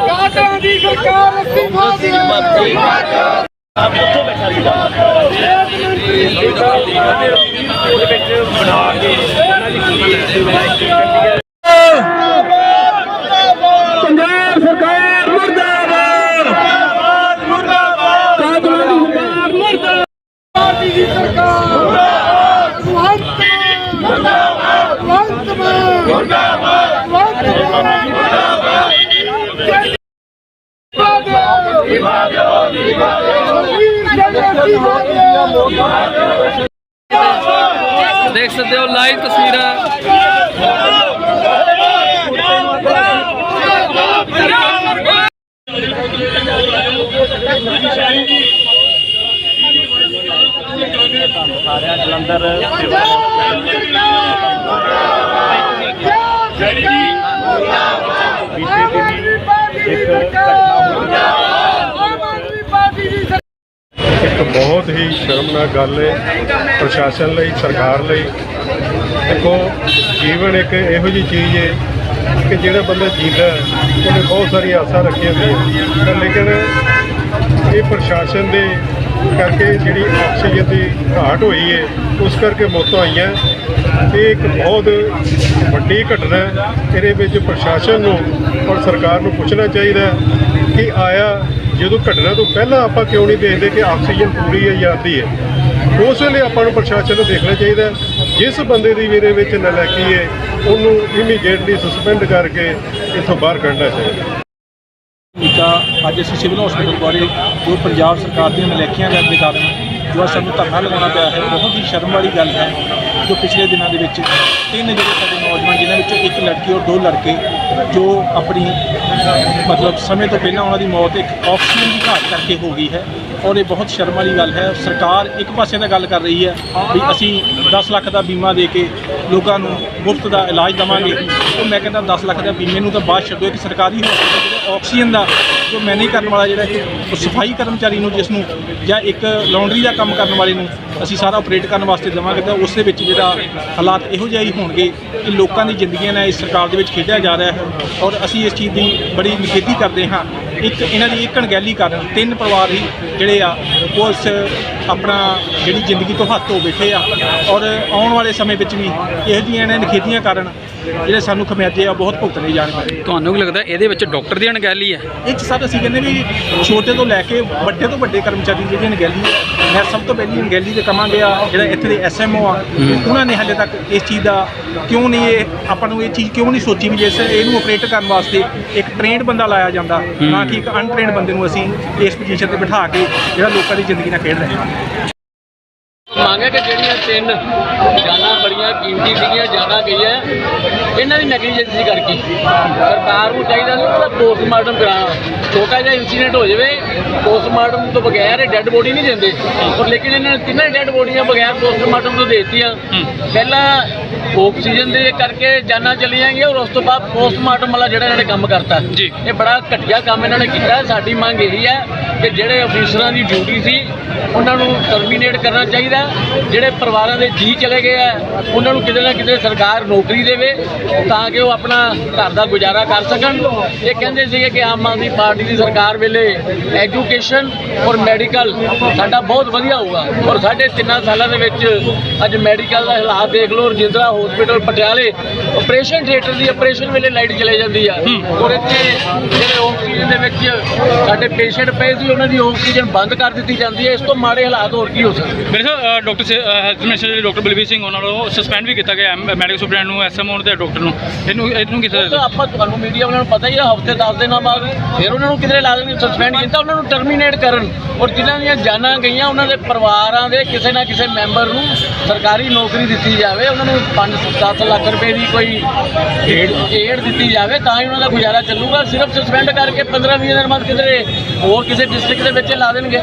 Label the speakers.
Speaker 1: ਕਾਟਾਂ ਦੀ ਸਰਕਾਰ ਅਸਤੀਫਾ ਦੇ
Speaker 2: ਦੇਖ ਸਕਦੇ ਹੋ ਲਾਈਵ ਤਸਵੀਰਾਂ।
Speaker 3: ਸਾਰਿਆਂ ਜਲੰਧਰ ਸ਼ਰਮਨਾਕ ਗੱਲ ਹੈ ਪ੍ਰਸ਼ਾਸਨ ਲਈ, ਸਰਕਾਰ ਲਈ। ਦੇਖੋ, ਜੀਵਨ ਇੱਕ ਇਹੋ ਜਿਹੀ ਚੀਜ਼ ਹੈ ਕਿ ਜਿਹੜਾ ਬੰਦਾ ਜੀਂਦਾ ਉਹਨੇ ਬਹੁਤ ਸਾਰੀ ਆਸਾਂ ਰੱਖੀਆਂ ਹੁੰਦੀਆਂ ਪਰ ਲੇਕਿਨ ਇਹ ਪ੍ਰਸ਼ਾਸਨ ਦੇ ਕਰਕੇ ਜਿਹੜੀ ਆਕਸੀਜਨ ਦੀ ਘਾਟ ਹੋਈ ਹੈ ਉਸ ਕਰਕੇ ਮੌਤਾਂ ਆਈਆਂ। ਇਹ ਇੱਕ ਬਹੁਤ ਵੱਡੀ ਘਟਨਾ ਹੈ। ਇਹਦੇ ਵਿੱਚ ਪ੍ਰਸ਼ਾਸਨ ਨੂੰ ਔਰ ਸਰਕਾਰ ਨੂੰ ਪੁੱਛਣਾ ਚਾਹੀਦਾ ਕਿ ਆਇਆ ਜਦੋਂ ਘਟਨਾ ਤੋਂ ਪਹਿਲਾਂ ਆਪਾਂ ਕਿਉਂ ਨਹੀਂ ਦੇਖਦੇ ਕਿ ਆਕਸੀਜਨ ਪੂਰੀ ਹੈ ਜਾਂ ਅੱਧੀ ਹੈ? ਉਸ ਵੇਲੇ ਆਪਾਂ ਨੂੰ ਪ੍ਰਸ਼ਾਸਨ ਨੂੰ ਦੇਖਣਾ ਚਾਹੀਦਾ ਜਿਸ ਬੰਦੇ ਦੀ ਵੀਰੇ ਵਿੱਚ ਨਲਾਇਕੀ ਹੈ, ਉਹਨੂੰ ਇਮੀਡੀਏਟਲੀ ਸਸਪੈਂਡ ਕਰਕੇ ਇੱਥੋਂ ਬਾਹਰ ਕੱਢਣਾ ਚਾਹੀਦਾ
Speaker 4: ਤਾਂ ਅੱਜ ਅਸੀਂ ਸਿਵਲ ਹਸਪੀਟਲ ਬਾਰੇ ਜੋ ਪੰਜਾਬ ਸਰਕਾਰ ਦੀਆਂ ਨਲੇਖੀਆਂ ਦੇ ਕਾਰਨ ਜੋ ਅੱਜ ਸਾਨੂੰ ਧਰਨਾ ਲਗਾਉਣਾ ਪਿਆ ਹੈ, ਬਹੁਤ ਹੀ ਸ਼ਰਮ ਵਾਲੀ ਗੱਲ ਹੈ ਜੋ ਪਿਛਲੇ ਦਿਨਾਂ ਦੇ ਵਿੱਚ ਤਿੰਨ ਜਿਹੜੇ ਸਾਡੇ ਨੌਜਵਾਨ, ਜਿਨ੍ਹਾਂ ਵਿੱਚੋਂ ਇੱਕ ਲੜਕੀ ਔਰ ਦੋ ਲੜਕੇ ਜੋ ਆਪਣੀ ਮਤਲਬ ਸਮੇਂ ਤੋਂ ਪਹਿਲਾਂ ਉਹਨਾਂ ਦੀ ਮੌਤ ਇੱਕ ਆਕਸੀਜਨ ਦੀ ਘਾਟ ਕਰਕੇ ਹੋ ਗਈ ਹੈ ਔਰ ਇਹ ਬਹੁਤ ਸ਼ਰਮ ਵਾਲੀ ਗੱਲ ਹੈ। ਸਰਕਾਰ ਇੱਕ ਪਾਸੇ ਤਾਂ ਗੱਲ ਕਰ ਰਹੀ ਹੈ ਵੀ ਅਸੀਂ 10 ਲੱਖ ਦਾ ਬੀਮਾ ਦੇ ਕੇ ਲੋਕਾਂ ਨੂੰ ਮੁਫਤ ਦਾ ਇਲਾਜ ਦੇਵਾਂਗੇ। ਉਹ ਮੈਂ ਕਹਿੰਦਾ 10 ਲੱਖ ਦਾ ਬੀਮੇ ਨੂੰ ਤਾਂ ਬਾਅਦ ਛੱਡੋ। ਇੱਕ ਸਰਕਾਰੀ ਹਸਪਤਾਲ ਜਿਹੜੇ ਆਕਸੀਜਨ ਦਾ ਜੋ ਮੈਨੇਜ ਕਰਨ ਵਾਲਾ ਜਿਹੜਾ ਇੱਕ ਸਫ਼ਾਈ ਕਰਮਚਾਰੀ ਨੂੰ ਜਿਸ ਨੂੰ ਜਾਂ ਇੱਕ ਲਾਉਂਡਰੀ ਦਾ ਕੰਮ ਕਰਨ ਵਾਲੇ ਨੂੰ ਅਸੀਂ ਸਾਰਾ ਆਪਰੇਟ ਕਰਨ ਵਾਸਤੇ ਦੇਵਾਂਗੇ ਤਾਂ ਉਸ ਦੇ ਵਿੱਚ ਜਿਹੜਾ ਹਾਲਾਤ ਇਹੋ ਜਿਹੇ ਹੀ ਹੋਣਗੇ ਕਿ ਲੋਕਾਂ ਦੀ ਜ਼ਿੰਦਗੀਆਂ ਨਾਲ ਇਸ ਸਰਕਾਰ ਦੇ ਵਿੱਚ ਖੇਡਿਆ ਜਾ ਰਿਹਾ ਹੈ ਔਰ ਅਸੀਂ ਇਸ ਚੀਜ਼ ਦੀ ਬੜੀ ਨਿਖੇਧੀ ਕਰਦੇ ਹਾਂ ਇੱਕ ਇਹਨਾਂ ਦੀ ਇੱਕ ਅਣਗਹਿਲੀ ਕਾਰਨ ਤਿੰਨ ਪਰਿਵਾਰ ਹੀ ਜਿਹੜੇ ਆ ਇਸ ਆਪਣਾ ਜਿਹੜੀ ਜ਼ਿੰਦਗੀ ਤੋਂ ਹੱਥ ਧੋ ਬੈਠੇ ਆ ਔਰ ਆਉਣ ਵਾਲੇ ਸਮੇਂ ਵਿੱਚ ਵੀ ਇਹੋ ਜਿਹੀਆਂ ਇਹਨਾਂ ਨਿਖੇਧੀਆਂ ਕਾਰਨ ਜਿਹੜੇ ਸਾਨੂੰ ਖਮਿਆਜੇ ਆ ਬਹੁਤ ਭੁਗਤਣੇ ਜਾਣਗੇ
Speaker 2: ਤੁਹਾਨੂੰ ਕੀ ਲੱਗਦਾ ਇਹਦੇ ਵਿੱਚ ਡਾਕਟਰ ਦੀ ਅਣਗਹਿਲੀ ਹੈ?
Speaker 4: ਇਹ 'ਚ ਸਰ ਅਸੀਂ ਕਹਿੰਦੇ ਵੀ ਛੋਟੇ ਤੋਂ ਲੈ ਕੇ ਵੱਡੇ ਤੋਂ ਵੱਡੇ ਕਰਮਚਾਰੀ ਜਿਹੜੀ ਅਣਗਹਿਲੀ ਹੈ ਮੈਂ ਸਭ ਤੋਂ ਪਹਿਲੀ ਅਣਗਹਿਲੀ ਤੇ ਕਵਾਂਗੇ ਆ ਜਿਹੜਾ ਇੱਥੇ ਦੇ ਐਸਐਮਓ ਆ ਉਹਨਾਂ ਨੇ ਹਾਲੇ ਤੱਕ ਇਸ ਚੀਜ਼ ਦਾ ਕਿਉਂ ਨਹੀਂ ਇਹ ਆਪਾਂ ਨੂੰ ਇਹ ਚੀਜ਼ ਕਿਉਂ ਨਹੀਂ ਸੋਚੀ ਵੀ ਜਿਸ ਇਹਨੂੰ ਆਪਰੇਟ ਕਰਨ ਵਾਸਤੇ ਇੱਕ ਟ੍ਰੇਨਡ ਬੰਦਾ ਲਾਇਆ ਜਾਂਦਾ ਨਾ ਕਿ ਇੱਕ ਅਨਟ੍ਰੇਨਡ ਬੰਦੇ ਨੂੰ ਅਸੀਂ ਇਸ ਪੋਜੀਸ਼ਨ ਤੇ ਬਿਠਾ ਕੇ ਜਿਹੜਾ ਲੋਕਾਂ ਦੀ ਜ਼ਿੰਦਗੀ ਨਾਲ ਖੇਡ ਰਹੇ ਹਾਂ।
Speaker 5: ਮੰਗ ਹੈ ਕਿ ਜਿਹੜੀਆਂ ਤਿੰਨ ਜਾਨਾਂ ਬੜੀਆਂ ਕੀਮਤੀ ਸੀਗੀਆਂ ਜ਼ਿਆਦਾ ਗਈਆਂ, ਇਹਨਾਂ ਦੀ ਨੈਗਲੀਜੈਂਸੀ ਕਰਕੇ। ਸਰਕਾਰ ਨੂੰ ਚਾਹੀਦਾ ਪੋਸਟਮਾਰਟਮ ਕਰਾਉਣਾ ਛੋਟਾ ਜਿਹਾ ਇਨਸੀਡੈਂਟ ਹੋ ਜਾਵੇ ਪੋਸਟਮਾਰਟਮ ਤੋਂ ਬਗੈਰ ਇਹ ਡੈੱਡ ਬੋਡੀ ਨਹੀਂ ਦਿੰਦੇ। ਪਰ ਲੇਕਿਨ ਇਹਨਾਂ ਨੇ ਤਿੰਨਾਂ ਡੈੱਡ ਬੋਡੀਆਂ ਬਗੈਰ ਪੋਸਟਮਾਰਟਮ ਤੋਂ ਦੇ ਦਿੱਤੀਆਂ। ਪਹਿਲਾਂ ਆਕਸੀਜਨ ਦੇ ਕਰਕੇ ਜਾਨਾਂ ਚਲੀਆਂ ਗਈਆਂ ਔਰ ਉਸ ਤੋਂ ਬਾਅਦ ਪੋਸਟਮਾਰਟਮ ਵਾਲਾ ਜਿਹੜਾ ਇਹਨਾਂ ਨੇ ਕੰਮ ਕਰਤਾ।
Speaker 2: ਜੀ।
Speaker 5: ਇਹ ਬੜਾ ਘਟੀਆ ਕੰਮ ਇਹਨਾਂ ਨੇ ਕੀਤਾ। ਸਾਡੀ ਮੰਗ ਇਹੀ ਹੈ ਕਿ ਜਿਹੜੇ ਅਫੀਸਰਾਂ ਦੀ ਡਿਊਟੀ ਸੀ ਉਹਨਾਂ ਨੂੰ ਟਰਮੀਨੇਟ ਕਰਨਾ ਚਾਹੀਦਾ ਜਿਹੜੇ ਪਰਿਵਾਰਾਂ ਦੇ ਜੀ ਚਲੇ ਗਏ ਆ ਉਹਨਾਂ ਨੂੰ ਕਿਤੇ ਨਾ ਕਿਤੇ ਸਰਕਾਰ ਨੌਕਰੀ ਦੇਵੇ ਤਾਂ ਕਿ ਉਹ ਆਪਣਾ ਘਰ ਦਾ ਗੁਜ਼ਾਰਾ ਕਰ ਸਕਣ। ਇਹ ਕਹਿੰਦੇ ਸੀਗੇ ਕਿ ਆਮ ਆਦਮੀ ਪਾਰਟੀ ਦੀ ਸਰਕਾਰ ਵੇਲੇ ਐਜੂਕੇਸ਼ਨ ਔਰ ਮੈਡੀਕਲ ਸਾਡਾ ਬਹੁਤ ਵਧੀਆ ਹੋਊਗਾ। ਔਰ ਸਾਡੇ ਤਿੰਨਾਂ ਸਾਲਾਂ ਦੇ ਵਿੱਚ ਅੱਜ ਮੈਡੀਕਲ ਦਾ ਹਾਲਾਤ ਦੇਖ ਲਓ ਰਜਿੰਦਰਾ ਹਸਪੀਟਲ ਪਟਿਆਲੇ ਆਪਰੇਸ਼ਨ ਥੀਏਟਰ ਦੀ ਆਪਰੇਸ਼ਨ ਵੇਲੇ ਲਾਈਟ ਚਲੇ ਜਾਂਦੀ ਆ। ਔਰ ਇੱਥੇ ਜਿਹੜੇ ਆਕਸੀਜਨ ਦੇ ਵਿੱਚ ਸਾਡੇ ਪੇਸ਼ੈਂਟ ਪਏ ਸੀ ਉਹਨਾਂ ਦੀ ਆਕਸੀਜਨ ਬੰਦ ਕਰ ਦਿੱਤੀ ਜਾਂਦੀ ਹੈ। ਇਸ ਤੋਂ ਮਾੜੇ ਹਾਲਾਤ ਹੋਰ ਕੀ ਹੋ ਸਕਦੇ?
Speaker 2: ਮੇਰੇ ਸਾਹਿਬ doctor health minister doctor Balbir Singh ਉਹਨਾਂ ਨੂੰ ਸਸਪੈਂਡ ਵੀ ਕੀਤਾ ਗਿਆ ਮੈਡੀਕਲ ਸੁਪਰਡੈਂਟ ਨੂੰ ਐਸਐਮਓ ਤੇ ਡਾਕਟਰ ਨੂੰ। ਇਹਨੂੰ ਇਹਨੂੰ ਕਿਸੇ
Speaker 5: ਆਪਾਂ ਤੁਹਾਨੂੰ ਮੀਡੀਆ ਵਾਲਿਆਂ ਨੂੰ ਪਤਾ ਹੀ ਆ ਹਫ਼ਤੇ 10 ਦਿਨਾਂ ਬਾਅਦ ਫਿਰ ਉਹਨਾਂ ਨੂੰ ਕਿਧਰੇ ਲਾ ਦੇਣਗੇ ਸਸਪੈਂਡ ਕੀਤਾ ਉਹਨਾਂ ਨੂੰ ਟਰਮੀਨੇਟ ਕਰਨ। ਔਰ ਜਿਨ੍ਹਾਂ ਦੀਆਂ ਜਾਨਾਂ ਗਈਆਂ ਉਹਨਾਂ ਦੇ ਪਰਿਵਾਰਾਂ ਦੇ ਕਿਸੇ ਨਾ ਕਿਸੇ ਮੈਂਬਰ ਨੂੰ ਸਰਕਾਰੀ ਨੌਕਰੀ ਦਿੱਤੀ ਜਾਵੇ। ਉਹਨਾਂ ਨੂੰ 5-7 ਲੱਖ ਰੁਪਏ ਦੀ ਕੋਈ ਏਡ ਦਿੱਤੀ ਜਾਵੇ ਤਾਂ ਹੀ ਉਹਨਾਂ ਦਾ ਗੁਜ਼ਾਰਾ ਚੱਲੂਗਾ। ਸਿਰਫ ਸਸਪੈਂਡ ਕਰਕੇ 15-20 ਦਿਨ ਬਾਅਦ ਕਿਧਰੇ ਹੋਰ ਕਿਸੇ ਡਿਸਟ੍ਰਿਕਟ ਦੇ ਵਿੱਚ ਲਾ ਦੇਣਗੇ।